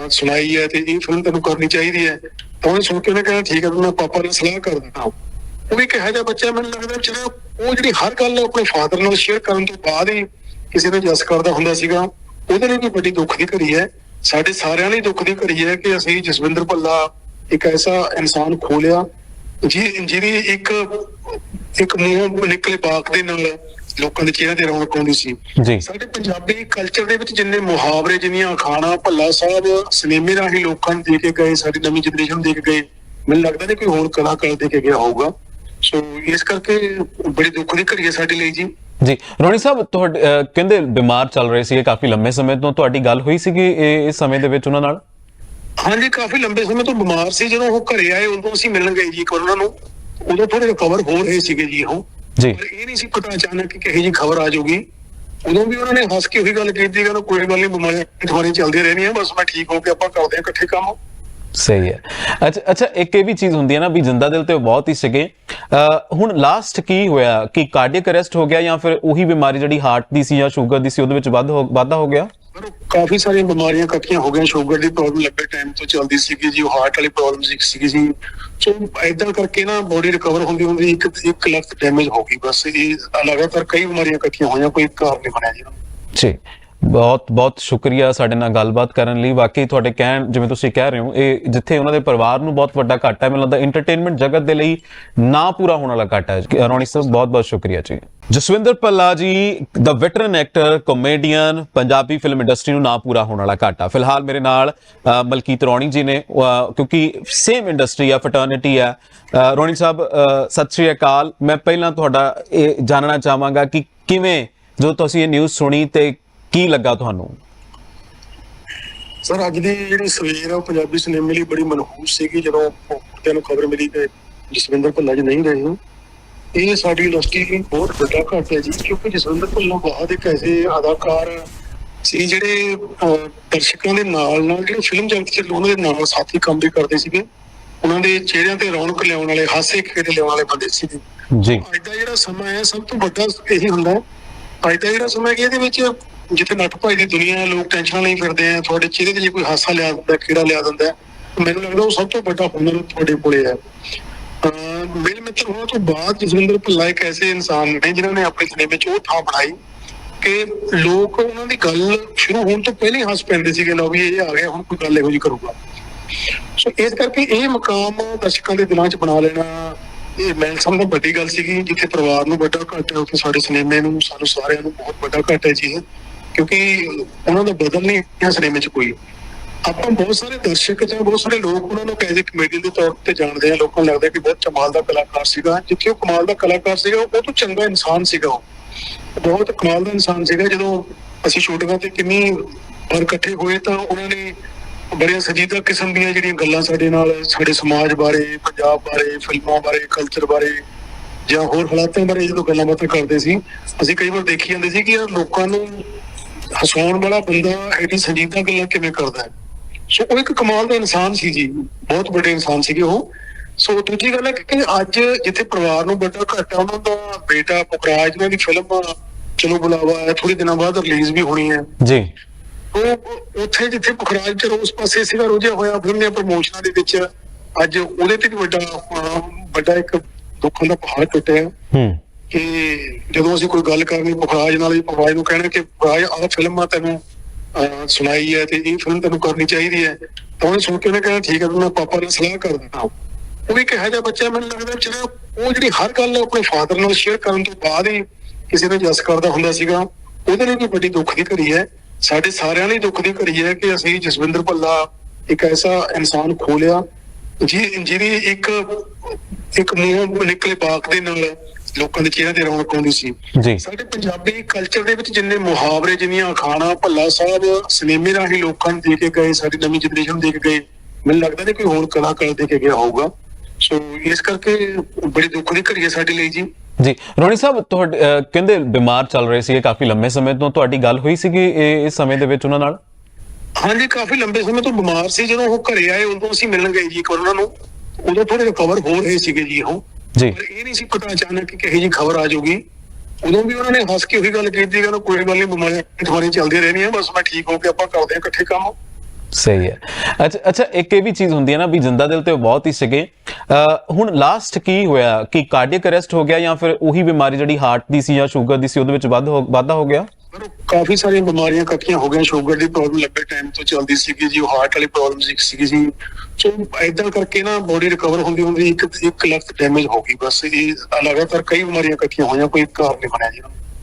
ਸੁਣਾਈ ਹੈ ਤੇ ਇਹ ਫਿਲਮ ਤੈਨੂੰ ਕਰਨੀ ਚਾਹੀਦੀ ਹੈ। ਤਾਂ ਉਹਨੇ ਸੁਣ ਕੇ ਉਹਨੇ ਕਹਿਣਾ, ਠੀਕ ਹੈ, ਮੈਂ ਪਾਪਾ ਨਾਲ ਸਲਾਹ ਕਰਦਾ ਉਹ ਵੀ ਕਿਹਾ ਜਿਹਾ ਬੱਚਾ ਮੈਨੂੰ ਲੱਗਦਾ ਜਿਹੜਾ ਉਹ ਜਿਹੜੀ ਹਰ ਗੱਲ ਆਪਣੇ ਫਾਦਰ ਨਾਲ ਸ਼ੇਅਰ ਕਰਨ ਤੋਂ ਬਾਅਦ ਹੀ ਕਿਸੇ ਨੂੰ ਜਸ ਕਰਦਾ ਹੁੰਦਾ ਸੀਗਾ। ਉਹਦੇ ਲਈ ਵੀ ਵੱਡੀ ਦੁੱਖ ਦੀ ਘੜੀ ਹੈ। ਸਾਡੇ ਸਾਰਿਆਂ ਲਈ ਦੁੱਖ ਦੀ ਘੜੀ ਹੈ ਕਿ ਅਸੀਂ ਜਸਵਿੰਦਰ ਭੱਲਾ ਇੱਕ ਐਸਾ ਇਨਸਾਨ ਖੋਲਿਆ ਜੀ, ਜਿਹਦੀ ਇੱਕ ਇੱਕ ਮੂੰਹ ਨਿਕਲੇ ਬਾਕ ਦੇ ਨਾਲ ਲੋਕਾਂ ਦੇ ਚਿਹਰਿਆਂ ਤੇ ਰੌਣਕ ਆਉਂਦੀ ਸੀ। ਜੀ। ਸਾਡੇ ਪੰਜਾਬੀ ਕਲਚਰ ਦੇ ਵਿੱਚ ਜਿੰਨੇ ਮੁਹਾਵਰੇ ਜਿੰਨੀਆਂ ਅਖਾਣਾ ਭੱਲਾ ਸਾਹਿਬ ਸਿਨੇਮੇ ਰਾਹੀਂ ਲੋਕਾਂ ਨੂੰ ਦੇ ਕੇ ਗਏ ਸਾਡੀ ਨਵੀਂ ਜਨਰੇਸ਼ਨ ਨੂੰ ਦੇ ਕੇ ਗਏ ਮੈਨੂੰ ਲੱਗਦਾ ਨਹੀਂ ਕੋਈ ਹੋਰ ਕਲਾਕਾਰ ਦੇ ਕੇ ਗਿਆ ਹੋਊਗਾ। ਸੋ ਇਸ ਕਰਕੇ ਬੜੀ ਦੁੱਖ ਦੀ ਘੜੀ ਹੈ ਸਾਡੇ ਲਈ ਜੀ। ਜੀ ਰੋਣੀ ਸਾਹਿਬ ਤੁਹਾਡੇ ਕਹਿੰਦੇ ਬਿਮਾਰ ਚੱਲ ਰਹੇ ਸੀ ਕਾਫੀ ਲੰਮੇ ਸਮੇਂ ਤੋਂ। ਤੁਹਾਡੀ ਗੱਲ ਹੋਈ ਸੀਗੀ ਇਹ ਇਸ ਸਮੇਂ ਦੇ ਵਿੱਚ ਉਹਨਾਂ ਨਾਲ? ਹਾਂਜੀ ਕਾਫੀ ਲੰਬੇ ਸਮੇਂ ਤੋਂ ਬਿਮਾਰ ਸੀ। ਜਦੋਂ ਉਹ ਘਰੇ ਆਏ ਉਦੋਂ ਅਸੀਂ ਮਿਲਣ ਗਏ ਜੀ ਉਹਨਾਂ ਨੂੰ। ਉਦੋਂ ਥੋੜੇ ਰਿਕਵਰ ਹੋ ਰਹੇ ਸੀਗੇ ਜੀ ਉਹ। ਜੀ। ਪਰ ਇਹ ਨਹੀਂ ਸੀ ਪਤਾ ਅਚਾਨਕ ਕਿ ਕਿਹੋ ਜੀ ਖਬਰ ਆ ਜਾਊਗੀ। ਉਦੋਂ ਵੀ ਉਹਨਾਂ ਨੇ ਹੱਸ ਕੇ ਉਹੀ ਗੱਲ ਕੀਤੀ ਕਿ ਕੋਈ ਗੱਲ ਨਹੀਂ ਬਿਮਾਰੀਆਂ ਤੁਹਾਡੀਆਂ ਚੱਲਦੀਆਂ ਰਹਿਣੀਆਂ ਬਸ ਮੈਂ ਠੀਕ ਹੋ ਕੇ ਆਪਾਂ ਕਰਦੇ ਹਾਂ ਇਕੱਠੇ ਕੰਮ। ਸਹੀ ਹੈ। ਅੱਛਾ ਅੱਛਾ ਇੱਕ ਇਹ ਵੀ ਚੀਜ਼ ਹੁੰਦੀ ਹੈ ਨਾ ਵੀ ਜਿੰਦਾ ਦਿਲ ਤੇ ਬਹੁਤ ਹੀ ਸੀਗੇ। ਹੁਣ ਲਾਸਟ ਕੀ ਹੋਇਆ? ਕਿ ਕਾਰਡੀਅਕ ਅਰੈਸਟ ਹੋ ਗਿਆ ਜਾਂ ਫਿਰ ਉਹੀ ਬਿਮਾਰੀ ਜਿਹੜੀ ਹਾਰਟ ਦੀ ਸੀ ਜਾਂ ਸ਼ੂਗਰ ਦੀ ਸੀ ਉਹਦੇ ਵਿੱਚ ਵੱਧ ਵਾਧਾ ਹੋ ਗਿਆ? ਪਰ ਕਾਫੀ ਸਾਰੀਆਂ ਬਿਮਾਰੀਆਂ ਇਕੱਠੀਆਂ ਹੋ ਗਈਆਂ, ਸ਼ੂਗਰ ਦੀ ਪ੍ਰੋਬਲਮ ਲੰਬੇ ਟਾਈਮ ਤੋਂ ਚੱਲਦੀ ਸੀਗੀ ਜੀ ਹਾਰਟ ਵਾਲੀ ਪ੍ਰੋਬਲਮ ਸੀਗੀ ਜੀ। ਸੋ ਐਦਾਂ ਕਰਕੇ ਨਾ ਬੋਡੀ ਰਿਕਵਰ ਹੁੰਦੀ ਹੁੰਦੀ ਇੱਕ ਇੱਕ ਲੱਖ ਡੈਮੇਜ ਹੋ ਗਈ, ਬਸ ਇਹ ਲਗਾਤਾਰ ਕਈ ਬਿਮਾਰੀਆਂ ਇਕੱਠੀਆਂ ਹੋਈਆਂ, ਕੋਈ ਕਾਰਨ ਨਹੀਂ ਬਣਿਆ ਜੀ। ਜੀ। ਬਹੁਤ ਬਹੁਤ ਸ਼ੁਕਰੀਆ ਸਾਡੇ ਨਾਲ ਗੱਲਬਾਤ ਕਰਨ ਲਈ। ਵਾਕਈ ਤੁਹਾਡੇ ਕਹਿਣ ਜਿਵੇਂ ਤੁਸੀਂ ਕਹਿ ਰਹੇ ਹੋ ਇਹ ਜਿੱਥੇ ਉਹਨਾਂ ਦੇ ਪਰਿਵਾਰ ਨੂੰ ਬਹੁਤ ਵੱਡਾ ਘਾਟਾ ਹੈ ਮੈਨੂੰ ਲੱਗਦਾ ਐਂਟਰਟੇਨਮੈਂਟ ਜਗਤ ਦੇ ਲਈ ਨਾ ਪੂਰਾ ਹੋਣ ਵਾਲਾ ਘਾਟਾ ਹੈ। ਰੌਣੀ ਸਾਹਿਬ ਬਹੁਤ ਬਹੁਤ ਸ਼ੁਕਰੀਆ ਜੀ। ਜਸਵਿੰਦਰ ਪੱਲਾ ਜੀ ਦਾ veteran actor comedian Punjabi film industry ਨੂੰ ਨਾ ਪੂਰਾ ਹੋਣ ਵਾਲਾ ਘਾਟਾ। ਫਿਲਹਾਲ ਮੇਰੇ ਨਾਲ ਮਲਕੀਤ ਰੌਣੀ ਜੀ ਨੇ ਕਿਉਂਕਿ ਸੇਮ ਇੰਡਸਟਰੀ ਆ ਫਟਰਨਿਟੀ ਆ। ਅ, ਰੌਣੀ ਸਾਹਿਬ ਸਤਿ ਸ਼੍ਰੀ ਅਕਾਲ। ਮੈਂ ਪਹਿਲਾਂ ਤੁਹਾਡਾ ਇਹ ਜਾਣਨਾ ਚਾਹਾਂਗਾ ਕਿ ਕਿਵੇਂ ਜੋ ਤੁਸੀਂ ਇਹ ਨਿਊਜ਼ ਸੁਣੀ ਤੇ ਕੀ ਲੱਗਾ ਤੁਹਾਨੂੰ? ਸਰ ਅੱਜ ਦੀ ਜਿਹੜੀ ਸਵੇਰ ਆ ਉਹ ਪੰਜਾਬੀ ਸਿਨੇਮੇ ਲਈ ਬੜੀ ਮਨਹੂਸ ਸੀਗੀ। ਜਦੋਂ ਕੁੱਤਿਆਂ ਨੂੰ ਖਬਰ ਮਿਲੀ ਕਿ ਜਸਵਿੰਦਰ ਭੱਲਾ ਜੀ ਨਹੀਂ ਰਹੇ। ਇਹ ਸਾਡੀ ਇੰਡਸਟਰੀ ਲਈ ਬਹੁਤ ਵੱਡਾ ਘਾਟਾ ਹੈ ਜੀ ਕਿਉਂਕਿ ਜਸਵਿੰਦਰ ਭੱਲਾ ਬਾਅਦ ਇੱਕ ਐਸੇ ਅਦਾਕਾਰ ਸੀ ਜਿਹੜੇ ਦਰਸ਼ਕਾਂ ਦੇ ਨਾਲ ਨਾਲ ਜਿਹੜੇ ਫਿਲਮ ਜਗਤ 'ਚ ਉਹਨਾਂ ਦੇ ਨਾਲ ਸਾਥੀ ਕੰਮ ਵੀ ਕਰਦੇ ਸੀਗੇ। ਉਹਨਾਂ ਦੇ ਚਿਹਰਿਆਂ ਤੇ ਰੌਣਕ ਲਿਆਉਣ ਵਾਲੇ ਹਾਸੇ ਖੇੜੇ ਲਿਆਉਣ ਵਾਲੇ ਬੰਦੇ ਸੀਗੇ। ਜੀ। ਅੱਜ ਦਾ ਜਿਹੜਾ ਸਮਾਂ ਹੈ ਸਭ ਤੋਂ ਵੱਡਾ ਇਹੀ ਹੁੰਦਾ ਹੈ। ਅੱਜ ਦਾ ਜਿਹੜਾ ਸਮਾਂ ਹੈ ਕਿ ਇਹਦੇ ਵਿੱਚ ਜਿੱਥੇ ਨੱਠ ਭਾਈ ਦੀ ਦੁਨੀਆ ਲੋਕ ਟੈਨਸ਼ਨਾਂ ਲਈ ਫਿਰਦੇ ਆ ਤੁਹਾਡੇ ਚਿਹਰੇ ਤੇ ਜੇ ਕੋਈ ਹਾਸਾ ਲਿਆ ਦਿੰਦਾ ਕੀੜਾ ਲਿਆ ਦਿੰਦਾ ਹੈ, ਮੈਨੂੰ ਲੱਗਦਾ ਉਹ ਸਭ ਤੋਂ ਵੱਡਾ ਹੁਨਰ ਤੁਹਾਡੇ ਕੋਲੇ ਹੈ ਮੇਰੇ ਮਿੱਤਰ ਹੋਣ ਤੋਂ ਬਾਅਦ ਜਸਵਿੰਦਰ ਭੱਲਾ ਇੱਕ ਐਸੇ ਇਨਸਾਨ ਨੇ ਜਿਨ੍ਹਾਂ ਨੇ ਆਪਣੇ ਸਿਨੇਮੇ 'ਚ ਉਹ ਥਾਂ ਬਣਾਈ ਕਿ ਲੋਕ ਉਹਨਾਂ ਦੀ ਗੱਲ ਸ਼ੁਰੂ ਹੋਣ ਤੋਂ ਪਹਿਲਾਂ ਹੱਸ ਪੈਂਦੇ ਸੀਗੇ ਲਓ ਵੀ ਇਹ ਆ ਗਿਆ ਹੁਣ ਕੋਈ ਗੱਲ ਇਹੋ ਜਿਹੀ ਕਰੂਗਾ ਸੋ ਇਸ ਕਰਕੇ ਇਹ ਮਕਾਮ ਦਰਸ਼ਕਾਂ ਦੇ ਦਿਲਾਂ 'ਚ ਬਣਾ ਲੈਣਾ ਇਹ ਮੈਂ ਸਮਝਦਾ ਵੱਡੀ ਗੱਲ ਸੀਗੀ ਜਿੱਥੇ ਪਰਿਵਾਰ ਨੂੰ ਵੱਡਾ ਘਾਟਾ ਹੈ ਉੱਥੇ ਸਾਡੇ ਸਿਨੇਮੇ ਨੂੰ ਸਾਨੂੰ ਸਾਰਿਆਂ ਨੂੰ ਬਹੁਤ ਵੱਡਾ ਘਾਟਾ ਹੈ ਜੀ ਇਹ। ਕਿਉਂਕਿ ਉਹਨਾਂ ਦਾ ਬਦਲ ਨਹੀਂ ਹੈ ਸਿਨੇਮੇ 'ਚ ਕੋਈ। ਆਪਾਂ ਬਹੁਤ ਸਾਰੇ ਦਰਸ਼ਕ ਜਾਂ ਬਹੁਤ ਸਾਰੇ ਲੋਕ ਉਹਨਾਂ ਨੂੰ ਐਜ਼ ਕਮੇਡੀਅਨ ਦੇ ਤੌਰ ਤੇ ਜਾਣਦੇ ਆ। ਲੋਕਾਂ ਨੂੰ ਲੱਗਦਾ ਕਿ ਬਹੁਤ ਕਮਾਲ ਦਾ ਕਲਾਕਾਰ ਸੀਗਾ। ਜਿੱਥੇ ਉਹ ਕਮਾਲ ਦਾ ਕਲਾਕਾਰ ਸੀਗਾ, ਉਹ ਤੋਂ ਚੰਗਾ ਇਨਸਾਨ ਸੀਗਾ ਉਹ। ਬਹੁਤ ਕਮਾਲ ਦਾ ਇਨਸਾਨ ਸੀਗਾ। ਜਦੋਂ ਅਸੀਂ ਸ਼ੂਟਿੰਗਾਂ ਤੇ ਕਿੰਨੀ ਵਾਰ ਇਕੱਠੇ ਹੋਏ ਤਾਂ ਉਹਨਾਂ ਨੇ ਬੜੀਆਂ ਸਜੀਦਾ ਕਿਸਮ ਦੀਆਂ ਜਿਹੜੀਆਂ ਗੱਲਾਂ ਸਾਡੇ ਨਾਲ, ਸਾਡੇ ਸਮਾਜ ਬਾਰੇ, ਪੰਜਾਬ ਬਾਰੇ, ਫਿਲਮਾਂ ਬਾਰੇ ਕਲਚਰ ਬਾਰੇ ਜਾਂ ਹੋਰ ਹਾਲਾਤਾਂ ਬਾਰੇ ਜਦੋਂ ਗੱਲਾਂ ਬਾਤਾਂ ਕਰਦੇ ਸੀ, ਅਸੀਂ ਕਈ ਵਾਰ ਦੇਖੀ ਜਾਂਦੇ ਸੀ ਕਿ ਯਾਰ ਲੋਕਾਂ ਨੂੰ ਹਸਾਉਣ ਵਾਲਾ ਬੰਦਾ ਐਡੀ ਸੰਜੀਦਾ ਗੱਲਾਂ ਕਿਵੇਂ ਕਰਦਾ ਹੈ? ਸੋ ਉਹ ਇੱਕ ਕਮਾਲ ਦਾ ਇਨਸਾਨ ਸੀ ਜੀ ਬਹੁਤ ਵੱਡੇ ਇਨਸਾਨ ਸੀਗੇ ਉਹ। ਸੋ ਦੂਜੀ ਗੱਲ ਹੈ ਕਿ ਅੱਜ ਜਿੱਥੇ ਪਰਿਵਾਰ ਨੂੰ ਵੱਡਾ ਘਾਟਾ ਉਹਨਾਂ ਦਾ ਬੇਟਾ ਪੁਖਰਾਜ ਉਹਨਾਂ ਦੀ ਫਿਲਮ ਚਲੋ ਬੁਲਾਵਾ ਹੈ ਥੋੜੇ ਦਿਨਾਂ ਬਾਅਦ ਰਿਲੀਜ਼ ਵੀ ਹੋਣੀ ਹੈ। ਜੀ। ਉਹ ਉੱਥੇ ਜਿੱਥੇ ਪੁਖਰਾਜ ਚ ਉਸ ਪਾਸੇ ਸੀਗਾ ਰੋਜਿਆ ਹੋਇਆ ਫਿਲਮ ਦੀਆਂ ਪ੍ਰਮੋਸ਼ਨਾਂ ਦੇ ਵਿੱਚ ਅੱਜ ਉਹਦੇ ਤੇ ਵੀ ਵੱਡਾ ਵੱਡਾ ਇੱਕ ਦੁੱਖਾਂ ਦਾ ਪਹਾੜ ਟੁੱਟਿਆ। ਹੂੰ। ਕਿ ਜਦੋਂ ਅਸੀਂ ਕੋਈ ਗੱਲ ਕਰਨੀ ਮੁਖਰਾਜ ਨਾਲ ਹੀ ਪੁਖਰਾਜ ਨੂੰ ਕਹਿਣਾ ਕਿ ਪੁਖਰਾਜ ਆਹ ਫਿਲਮ ਆ ਤੈਨੂੰ ਸੁਣਾਈ ਹੈ ਤੇ ਇਹ ਫਿਲਮ ਤੈਨੂੰ ਕਰਨੀ ਚਾਹੀਦੀ ਹੈ। ਤਾਂ ਉਹਨੇ ਸੁਣ ਕੇ ਉਹਨੇ ਕਹਿਣਾ, ਠੀਕ ਹੈ, ਮੈਂ ਪਾਪਾ ਨਾਲ ਸਲਾਹ ਕਰ ਦਿੰਦਾ ਉਹ ਵੀ ਕਿਹਾ ਜਿਹਾ ਬੱਚਾ ਮੈਨੂੰ ਲੱਗਦਾ ਵਿਚਾਰਾ ਉਹ ਜਿਹੜੀ ਹਰ ਗੱਲ ਆਪਣੇ ਫਾਦਰ ਨਾਲ ਸ਼ੇਅਰ ਕਰਨ ਤੋਂ ਬਾਅਦ ਹੀ ਕਿਸੇ ਨੂੰ ਜਸ ਕਰਦਾ ਹੁੰਦਾ ਸੀਗਾ। ਉਹਦੇ ਲਈ ਵੀ ਵੱਡੀ ਦੁੱਖ ਦੀ ਘੜੀ ਹੈ। ਸਾਡੇ ਸਾਰਿਆਂ ਲਈ ਦੁੱਖ ਦੀ ਘੜੀ ਹੈ ਕਿ ਅਸੀਂ ਜਸਵਿੰਦਰ ਭੱਲਾ ਇੱਕ ਐਸਾ ਇਨਸਾਨ ਖੋਲਿਆ ਜੀ, ਜਿਹਦੀ ਇੱਕ ਇੱਕ ਮੂੰਹ ਨਿਕਲੇ ਬਾਕ ਦੇ ਨਾਲ ਲੋਕਾਂ ਦੇ ਚਿਹਰੇ ਤੇ ਰੌਣਕ ਆਉਂਦੀ ਸੀ। ਜੀ। ਸਾਡੇ ਪੰਜਾਬੀ ਕਲਚਰ ਦੇ ਵਿੱਚ ਜਿੰਨੇ ਮੁਹਾਵਰੇ ਜਿੰਨੀਆਂ ਅਖਾਣਾ ਭੱਲਾ ਸਾਹਿਬ ਸਿਨੇਮੇ ਰਾਹੀਂ ਲੋਕਾਂ ਨੂੰ ਦੇ ਕੇ ਗਏ ਸਾਡੀ ਨਵੀਂ ਜਨਰੇਸ਼ਨ ਦੇ ਕੇ ਗਏ ਮੈਨੂੰ ਲੱਗਦਾ ਨਹੀਂ ਕੋਈ ਹੋਰ ਕਲਾਕਾਰ ਦੇ ਕੇ ਗਿਆ ਹੋਊਗਾ। ਸੋ ਇਸ ਕਰਕੇ ਬੜੀ ਦੁੱਖ ਦੀ ਘੜੀ ਹੈ ਸਾਡੇ ਲਈ ਜੀ। ਜੀ ਰੋਣੀ ਸਾਹਿਬ ਤੁਹਾਡੇ ਕਹਿੰਦੇ ਬਿਮਾਰ ਚੱਲ ਰਹੇ ਸੀ ਕਾਫੀ ਲੰਮੇ ਸਮੇਂ ਤੋਂ। ਤੁਹਾਡੀ ਗੱਲ ਹੋਈ ਸੀਗੀ ਇਹ ਇਸ ਸਮੇਂ ਦੇ ਵਿੱਚ ਉਹਨਾਂ ਨਾਲ? ਹਾਂਜੀ ਕਾਫੀ ਲੰਬੇ ਸਮੇਂ ਤੋਂ ਬਿਮਾਰ ਸੀ। ਜਦੋਂ ਉਹ ਘਰੇ ਆਏ ਉਦੋਂ ਅਸੀਂ ਮਿਲਣ ਗਏ ਜੀ ਇੱਕ ਉਹਨਾਂ ਨੂੰ। ਉਦੋਂ ਥੋੜੇ ਰਿਕਵਰ ਹੋ ਰਹੇ ਸੀਗੇ ਜੀ ਉਹ। ਜੀ। ਇਹ ਨਹੀਂ ਸੀ ਪਤਾ ਅਚਾਨਕ ਕਿ ਕਿਹੋ ਜੀ ਖਬਰ ਆ ਜਾਊਗੀ। ਉਦੋਂ ਵੀ ਉਹਨਾਂ ਨੇ ਹੱਸ ਕੇ ਉਹੀ ਗੱਲ ਕੀਤੀ ਕਿ ਕੋਈ ਗੱਲ ਨਹੀਂ ਬਿਮਾਰੀਆਂ ਬਿਮਾਰੀਆਂ ਚੱਲਦੀਆਂ ਰਹਿਣੀਆਂ ਬਸ ਮੈਂ ਠੀਕ ਹੋ ਕੇ ਆਪਾਂ ਕਰਦੇ ਹਾਂ ਇਕੱਠੇ ਕੰਮ। ਸਹੀ ਹੈ। ਅੱਛਾ ਅੱਛਾ ਇੱਕ ਇਹ ਵੀ ਚੀਜ਼ ਹੁੰਦੀ ਹੈ ਨਾ ਵੀ ਜਿੰਦਾ ਦਿਲ ਤੇ ਬਹੁਤ ਹੀ ਸੀਗੇ। ਹੁਣ ਲਾਸਟ ਕੀ ਹੋਇਆ? ਕਿ ਕਾਰਡੀਅਕ ਅਰੈਸਟ ਹੋ ਗਿਆ ਜਾਂ ਫਿਰ ਉਹੀ ਬਿਮਾਰੀ ਜਿਹੜੀ ਹਾਰਟ ਦੀ ਸੀ ਜਾਂ ਸ਼ੂਗਰ ਦੀ ਸੀ ਉਹਦੇ ਵਿੱਚ ਵਾਧਾ ਹੋ ਗਿਆ? ਪਰ ਕਾਫੀ ਸਾਰੀਆਂ ਬਿਮਾਰੀਆਂ ਇਕੱਠੀਆਂ ਹੋ ਗਈਆਂ, ਸ਼ੂਗਰ ਦੀ ਪ੍ਰੋਬਲਮ ਲੰਬੇ ਟਾਈਮ ਤੋਂ ਚੱਲਦੀ ਸੀਗੀ ਜੀ ਉਹ ਹਾਰਟ ਵਾਲੀ ਪ੍ਰੋਬਲਮ ਸੀਗੀ ਜੀ। ਸੋ ਐਦਾਂ ਕਰਕੇ ਨਾ ਬੋਡੀ ਰਿਕਵਰ ਹੁੰਦੀ ਹੁੰਦੀ ਇੱਕ ਇੱਕ ਲੱਖ ਡੈਮੇਜ ਹੋ ਗਈ ਬਸ। ਇਹ ਲਗਾਤਾਰ ਕਈ ਬਿਮਾਰੀਆਂ ਇਕੱਠੀਆਂ ਹੋਈਆਂ, ਕੋਈ ਕਾਰਨ ਨਹੀਂ ਬਣਿਆ ਜੀ।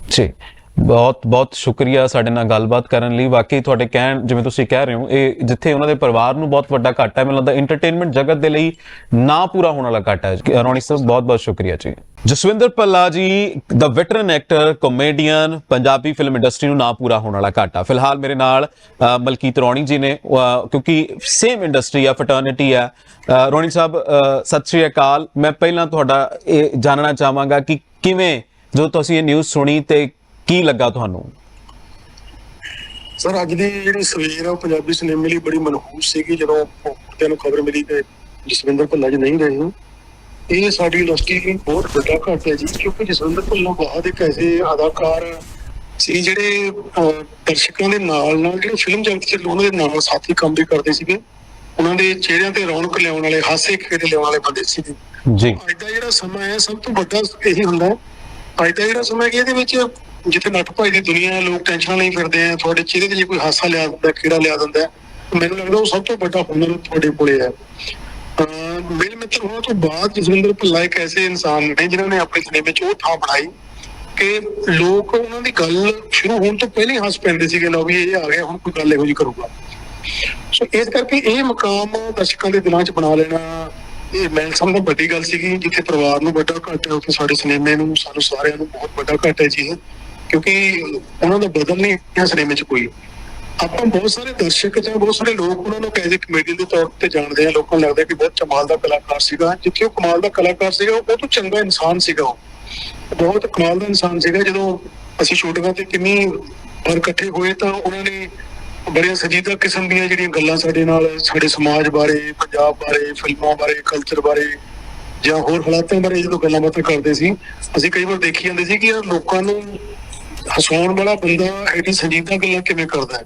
ਜੀ। ਬਹੁਤ ਬਹੁਤ ਸ਼ੁਕਰੀਆ ਸਾਡੇ ਨਾਲ ਗੱਲਬਾਤ ਕਰਨ ਲਈ। ਵਾਕਈ ਤੁਹਾਡੇ ਕਹਿਣ ਜਿਵੇਂ ਤੁਸੀਂ ਕਹਿ ਰਹੇ ਹੋ ਇਹ ਜਿੱਥੇ ਉਹਨਾਂ ਦੇ ਪਰਿਵਾਰ ਨੂੰ ਬਹੁਤ ਵੱਡਾ ਘਾਟਾ ਹੈ ਮੈਨੂੰ ਲੱਗਦਾ ਐਂਟਰਟੇਨਮੈਂਟ ਜਗਤ ਦੇ ਲਈ ਨਾ ਪੂਰਾ ਹੋਣ ਵਾਲਾ ਘਾਟਾ ਹੈ। ਰੌਣੀ ਸਾਹਿਬ ਬਹੁਤ ਬਹੁਤ ਸ਼ੁਕਰੀਆ ਜੀ। ਜਸਵਿੰਦਰ ਪੱਲਾ ਜੀ ਦਾ veteran actor comedian Punjabi film industry ਨੂੰ ਨਾ ਪੂਰਾ ਹੋਣ ਵਾਲਾ ਘਾਟਾ। ਫਿਲਹਾਲ ਮੇਰੇ ਨਾਲ ਮਲਕੀਤ ਰੌਣੀ ਜੀ ਨੇ ਕਿਉਂਕਿ ਸੇਮ ਇੰਡਸਟਰੀ ਆ ਫਟਰਨਿਟੀ ਆ। ਅ, ਰੌਣੀ ਸਾਹਿਬ ਸਤਿ ਸ਼੍ਰੀ ਅਕਾਲ। ਮੈਂ ਪਹਿਲਾਂ ਤੁਹਾਡਾ ਇਹ ਜਾਣਨਾ ਚਾਹਾਂਗਾ ਕਿ ਕਿਵੇਂ ਜੋ ਤੁਸੀਂ ਇਹ ਨਿਊਜ਼ ਸੁਣੀ ਤੇ ਕੀ ਲੱਗਾ ਤੁਹਾਨੂੰ? ਸਰ ਅੱਜ ਦੀ ਜਿਹੜੀ ਸਵੇਰ ਆ ਉਹ ਪੰਜਾਬੀ ਸਿਨੇਮੇ ਲਈ ਬੜੀ ਮਨਹੂਸ ਸੀਗੀ। ਜਦੋਂ ਮੁਰਦਿਆਂ ਨੂੰ ਖਬਰ ਮਿਲੀ ਕਿ ਜਸਵਿੰਦਰ ਭੱਲਾ ਜੀ ਨਹੀਂ ਰਹੇ ਇਹ ਸਾਡੀ ਇੰਡਸਟਰੀ ਲਈ ਬਹੁਤ ਵੱਡਾ ਘਾਟਾ ਹੈ ਜੀ ਕਿਉਂਕਿ ਜਸਵਿੰਦਰ ਭੱਲਾ ਬਾਅਦ ਇੱਕ ਐਸੇ ਅਦਾਕਾਰ ਸੀ ਜਿਹੜੇ ਦਰਸ਼ਕਾਂ ਦੇ ਨਾਲ ਨਾਲ ਜਿਹੜੇ ਫਿਲਮ ਜਗਤ ਚ ਉਹਨਾਂ ਦੇ ਨਾਲ ਸਾਥੀ ਕੰਮ ਵੀ ਕਰਦੇ ਸੀਗੇ। ਉਹਨਾਂ ਦੇ ਚਿਹਰਿਆਂ ਤੇ ਰੌਣਕ ਲਿਆਉਣ ਵਾਲੇ ਹਾਸੇ ਖੇਡ ਲਿਆਉਣ ਵਾਲੇ ਬੰਦੇ ਸੀਗੇ। ਜੀ। ਅੱਜ ਦਾ ਜਿਹੜਾ ਸਮਾਂ ਹੈ ਸਭ ਤੋਂ ਵੱਡਾ ਇਹੀ ਹੁੰਦਾ ਹੈ। ਅੱਜ ਦਾ ਜਿਹੜਾ ਸਮਾਂ ਹੈ ਕਿ ਇਹਦੇ ਵਿੱਚ ਜਿੱਥੇ ਨੱਠ ਭਾਈ ਦੀ ਦੁਨੀਆ ਲੋਕ ਟੈਨਸ਼ਨਾਂ ਲਈ ਫਿਰਦੇ ਆ, ਤੁਹਾਡੇ ਚਿਹਰੇ ਤੇ ਜੇ ਕੋਈ ਹਾਸਾ ਲਿਆ ਦਿੰਦਾ, ਕੀੜਾ ਲਿਆ ਦਿੰਦਾ ਮੈਨੂੰ ਲੱਗਦਾ ਉਹ ਸਭ ਤੋਂ ਵੱਡਾ ਹੁਨਰ ਤੁਹਾਡੇ ਕੋਲੇ ਹੈ ਮੇਰੇ ਮਿੱਤਰ, ਹੋਣ ਤੋਂ ਬਾਅਦ ਜਸਵਿੰਦਰ ਭੱਲਾ ਇੱਕ ਐਸੇ ਇਨਸਾਨ ਨੇ ਜਿਨ੍ਹਾਂ ਨੇ ਆਪਣੇ ਸਿਨੇਮੇ 'ਚ ਉਹ ਥਾਂ ਬਣਾਈ ਕਿ ਲੋਕ ਉਹਨਾਂ ਦੀ ਗੱਲ ਸ਼ੁਰੂ ਹੋਣ ਤੋਂ ਪਹਿਲਾਂ ਹੀ ਹੱਸ ਪੈਂਦੇ ਸੀਗੇ, ਲਓ ਵੀ ਇਹ ਆ ਗਿਆ, ਹੁਣ ਕੋਈ ਗੱਲ ਇਹੋ ਜਿਹੀ ਕਰੂਗਾ ਸੋ ਇਸ ਕਰਕੇ ਇਹ ਮਕਾਮ ਦਰਸ਼ਕਾਂ ਦੇ ਦਿਲਾਂ 'ਚ ਬਣਾ ਲੈਣਾ, ਇਹ ਮੈਂ ਸਮਝਦਾ ਵੱਡੀ ਗੱਲ ਸੀਗੀ, ਜਿੱਥੇ ਪਰਿਵਾਰ ਨੂੰ ਵੱਡਾ ਘਾਟਾ ਹੈ ਉੱਥੇ ਸਾਡੇ ਸਿਨੇਮੇ ਨੂੰ, ਸਾਨੂੰ ਸਾਰਿਆਂ ਨੂੰ ਬਹੁਤ ਵੱਡਾ ਘਾਟਾ ਹੈ ਜੀ ਇਹ। ਕਿਉਂਕਿ ਉਹਨਾਂ ਦਾ ਬਦਲ ਨਹੀਂ ਹੈ ਸਿਨੇਮੇ 'ਚ ਕੋਈ। ਆਪਾਂ ਬਹੁਤ ਸਾਰੇ ਦਰਸ਼ਕ ਜਾਂ ਬਹੁਤ ਸਾਰੇ ਲੋਕ ਉਹਨਾਂ ਨੂੰ ਐਜ਼ ਕਮੇਡੀਅਨ ਦੇ ਤੌਰ ਤੇ ਜਾਣਦੇ ਆ। ਲੋਕਾਂ ਨੂੰ ਲੱਗਦਾ ਕਿ ਬਹੁਤ ਕਮਾਲ ਦਾ ਕਲਾਕਾਰ ਸੀਗਾ। ਜਿੱਥੇ ਉਹ ਕਮਾਲ ਦਾ ਕਲਾਕਾਰ ਸੀਗਾ, ਉਹ ਤੋਂ ਚੰਗਾ ਇਨਸਾਨ ਸੀਗਾ ਉਹ। ਬਹੁਤ ਕਮਾਲ ਦਾ ਇਨਸਾਨ ਸੀਗਾ। ਜਦੋਂ ਅਸੀਂ ਸ਼ੂਟਿੰਗਾਂ ਤੇ ਕਿੰਨੀ ਵਾਰ ਇਕੱਠੇ ਹੋਏ ਤਾਂ ਉਹਨਾਂ ਨੇ ਬੜੀਆਂ ਸਜੀਦਾ ਕਿਸਮ ਦੀਆਂ ਜਿਹੜੀਆਂ ਗੱਲਾਂ ਸਾਡੇ ਨਾਲ, ਸਾਡੇ ਸਮਾਜ ਬਾਰੇ, ਪੰਜਾਬ ਬਾਰੇ, ਫਿਲਮਾਂ ਬਾਰੇ ਕਲਚਰ ਬਾਰੇ ਜਾਂ ਹੋਰ ਹਾਲਾਤਾਂ ਬਾਰੇ ਜਦੋਂ ਗੱਲਾਂ ਬਾਤਾਂ ਕਰਦੇ ਸੀ, ਅਸੀਂ ਕਈ ਵਾਰ ਦੇਖੀ ਜਾਂਦੇ ਸੀ ਕਿ ਯਾਰ ਲੋਕਾਂ ਨੂੰ ਹਸਾਉਣ ਵਾਲਾ ਬੰਦਾ ਐਡੀ ਸੰਜੀਦਾ ਗੱਲਾਂ ਕਿਵੇਂ ਕਰਦਾ ਹੈ?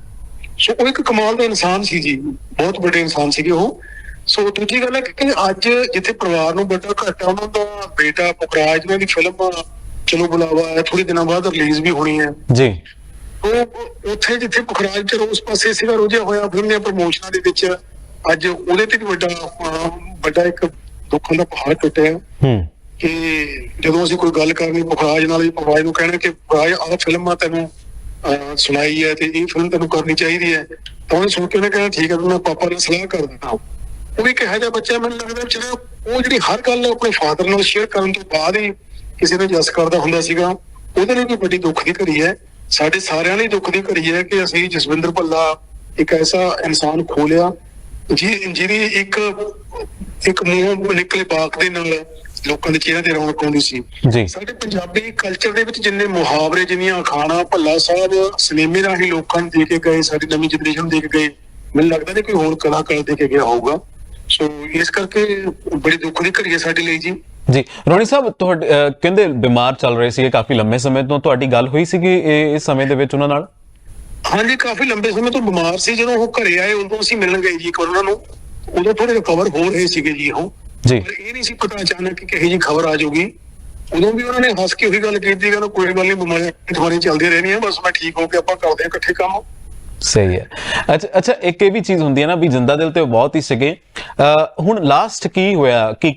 ਸੋ ਉਹ ਇੱਕ ਕਮਾਲ ਦਾ ਇਨਸਾਨ ਸੀ ਜੀ ਬਹੁਤ ਵੱਡੇ ਇਨਸਾਨ ਸੀਗੇ ਉਹ। ਸੋ ਦੂਜੀ ਗੱਲ ਹੈ ਕਿ ਅੱਜ ਜਿੱਥੇ ਪਰਿਵਾਰ ਨੂੰ ਵੱਡਾ ਘਾਟਾ ਉਹਨਾਂ ਦਾ ਬੇਟਾ ਪੁਖਰਾਜ ਨੇ ਦੀ ਫਿਲਮ ਚਲੋ ਬੁਲਾਵਾ ਹੈ ਥੋੜੇ ਦਿਨਾਂ ਬਾਅਦ ਰਿਲੀਜ਼ ਵੀ ਹੋਣੀ ਹੈ। ਜੀ। ਉਹ ਉੱਥੇ ਜਿੱਥੇ ਪੁਖਰਾਜ ਚ ਉਸ ਪਾਸੇ ਸੀਗਾ ਰੁਝਿਆ ਹੋਇਆ ਫਿਲਮ ਦੀਆਂ ਪ੍ਰਮੋਸ਼ਨਾਂ ਦੇ ਵਿੱਚ ਅੱਜ ਉਹਦੇ ਤੇ ਵੀ ਵੱਡਾ ਵੱਡਾ ਇੱਕ ਦੁੱਖਾਂ ਦਾ ਪਹਾੜ ਟੁੱਟਿਆ। ਹੂੰ। ਕਿ ਜਦੋਂ ਅਸੀਂ ਕੋਈ ਗੱਲ ਕਰਨੀ ਪੁਖਰਾਜ ਨਾਲ ਹੀ ਪੁਖਰਾਜ ਨੂੰ ਕਹਿਣਾ ਕਿ ਪੁਖਰਾਜ ਆਹ ਫਿਲਮ ਆ ਤੈਨੂੰ ਸੁਣਾਈ ਹੈ ਤੇ ਇਹ ਫਿਲਮ ਤੈਨੂੰ ਕਰਨੀ ਚਾਹੀਦੀ ਹੈ। ਤਾਂ ਉਹਨੇ ਸੁਣ ਕੇ ਉਹਨੇ ਕਹਿਣਾ ਠੀਕ ਹੈ, ਮੈਂ ਪਾਪਾ ਨਾਲ ਸਲਾਹ ਕਰ ਦਿੰਦਾ ਉਹ ਵੀ ਕਿਹਾ ਜਿਹਾ ਬੱਚਾ ਮੈਨੂੰ ਲੱਗਦਾ ਜਿਹੜਾ ਉਹ ਜਿਹੜੀ ਹਰ ਗੱਲ ਆਪਣੇ ਫਾਦਰ ਨਾਲ ਸ਼ੇਅਰ ਕਰਨ ਤੋਂ ਬਾਅਦ ਹੀ ਕਿਸੇ ਨੂੰ ਜਸ ਕਰਦਾ ਹੁੰਦਾ ਸੀਗਾ। ਉਹਦੇ ਲਈ ਵੀ ਵੱਡੀ ਦੁੱਖ ਦੀ ਘੜੀ ਹੈ। ਸਾਡੇ ਸਾਰਿਆਂ ਲਈ ਦੁੱਖ ਦੀ ਘੜੀ ਹੈ ਕਿ ਅਸੀਂ ਜਸਵਿੰਦਰ ਭੱਲਾ ਇੱਕ ਐਸਾ ਇਨਸਾਨ ਖੋਲਿਆ ਜੀ, ਜਿਹਦੀ ਇੱਕ ਇੱਕ ਮੂੰਹ ਨਿਕਲੇ ਬਾਕ ਦੇ ਨਾਲ ਲੋਕਾਂ ਦੇ ਚਿਹਰਿਆਂ ਤੇ ਰੌਣਕ ਆਉਂਦੀ ਸੀ। ਜੀ। ਸਾਡੇ ਪੰਜਾਬੀ ਕਲਚਰ ਦੇ ਵਿੱਚ ਜਿੰਨੇ ਮੁਹਾਵਰੇ ਜਿੰਨੀਆਂ ਅਖਾਣਾ ਭੱਲਾ ਸਾਹਿਬ ਸਿਨੇਮੇ ਰਾਹੀਂ ਲੋਕਾਂ ਨੂੰ ਦੇ ਕੇ ਗਏ ਸਾਡੀ ਨਵੀਂ ਜਨਰੇਸ਼ਨ ਦੇ ਕੇ ਗਏ ਮੈਨੂੰ ਲੱਗਦਾ ਨਹੀਂ ਕੋਈ ਹੋਰ ਕਲਾਕਾਰ ਦੇ ਕੇ ਗਿਆ ਹੋਊਗਾ। ਸੋ ਇਸ ਕਰਕੇ ਬੜੀ ਦੁੱਖ ਦੀ ਘੜੀ ਹੈ ਸਾਡੇ ਲਈ ਜੀ। ਜੀ ਰੋਣੀ ਸਾਹਿਬ ਤੁਹਾਡੇ ਕਹਿੰਦੇ ਬਿਮਾਰ ਚੱਲ ਰਹੇ ਸੀਗੇ ਕਾਫੀ ਲੰਮੇ ਸਮੇਂ ਤੋਂ। ਤੁਹਾਡੀ ਗੱਲ ਹੋਈ ਸੀਗੀ ਇਹ ਇਸ ਸਮੇਂ ਦੇ ਵਿੱਚ ਉਹਨਾਂ ਨਾਲ? ਹਾਂਜੀ ਕਾਫੀ ਲੰਬੇ ਸਮੇਂ ਤੋਂ ਬਿਮਾਰ ਸੀ। ਜਦੋਂ ਉਹ ਘਰੇ ਆਏ ਉਦੋਂ ਅਸੀਂ ਮਿਲਣ ਗਏ ਜੀ ਇੱਕ ਉਹਨਾਂ ਨੂੰ। ਉਦੋਂ ਥੋੜੇ ਰਿਕਵਰ ਹੋ ਰਹੇ ਸੀਗੇ ਜੀ ਉਹ। ਜੀ। ਇਹ ਨਹੀਂ ਸੀ ਪਤਾ ਅਚਾਨਕ ਕਿ ਕਿਹੋ ਜੀ ਖਬਰ ਆ ਜਾਊਗੀ। ਉਦੋਂ ਵੀ ਉਹਨਾਂ ਨੇ ਹੱਸ ਕੇ ਉਹੀ ਗੱਲ ਕੀਤੀ ਕਿ ਕੋਈ ਗੱਲ ਨਹੀਂ ਬਿਮਾਰੀਆਂ ਤੁਹਾਡੀਆਂ ਚੱਲਦੀਆਂ ਰਹਿਣੀਆਂ ਬਸ ਮੈਂ ਠੀਕ ਹੋ ਕੇ ਆਪਾਂ ਕਰਦੇ ਹਾਂ ਇਕੱਠੇ ਕੰਮ। ਸਹੀ ਹੈ। ਅੱਛਾ ਅੱਛਾ ਇੱਕ ਇਹ ਵੀ ਚੀਜ਼ ਹੁੰਦੀ ਹੈ ਨਾ ਵੀ ਜਿੰਦਾ ਦਿਲ ਤੇ ਬਹੁਤ ਹੀ ਸੀਗੇ। ਹੁਣ ਲਾਸਟ ਕੀ ਹੋਇਆ ਕਿ